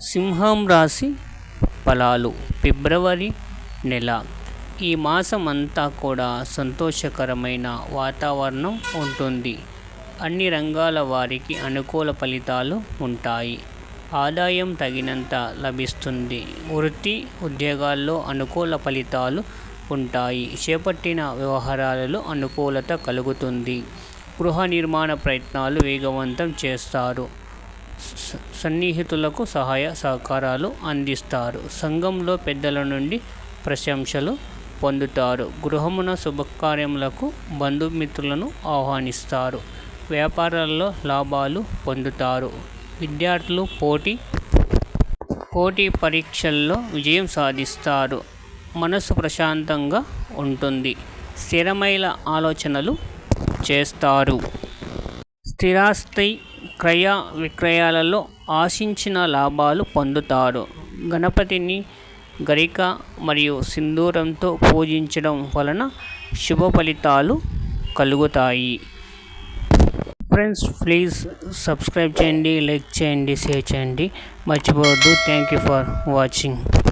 సింహం రాశి ఫలాలు ఫిబ్రవరి నెల. ఈ మాసం అంతా కూడా సంతోషకరమైన వాతావరణం ఉంటుంది. అన్ని రంగాల వారికి అనుకూల ఫలితాలు ఉంటాయి. ఆదాయం తగినంత లభిస్తుంది. వృత్తి ఉద్యోగాల్లో అనుకూల ఫలితాలు ఉంటాయి. చేపట్టిన వ్యవహారాలలో అనుకూలత కలుగుతుంది. గృహ నిర్మాణ ప్రయత్నాలు వేగవంతం చేస్తారు. సన్నిహితులకు సహాయ సహకారాలు అందిస్తారు. సంఘంలో పెద్దల నుండి ప్రశంసలు పొందుతారు. గృహమున శుభకార్యములకు బంధుమిత్రులను ఆహ్వానిస్తారు. వ్యాపారాల్లో లాభాలు పొందుతారు. విద్యార్థులు పోటీ పోటీ పరీక్షల్లో విజయం సాధిస్తారు. మనసు ప్రశాంతంగా ఉంటుంది. స్థిరమైన ఆలోచనలు చేస్తారు. స్థిరాస్తి క్రయ విక్రయాలలో ఆశించిన లాభాలు పొందుతారు. గణపతిని గరిక మరియు సింధూరంతో పూజించడం వలన శుభ ఫలితాలు కలుగుతాయి. ఫ్రెండ్స్ ప్లీజ్ సబ్స్క్రైబ్ చేయండి లైక్ చేయండి షేర్ చేయండి. మర్చిపోవద్దు. Thank you for watching.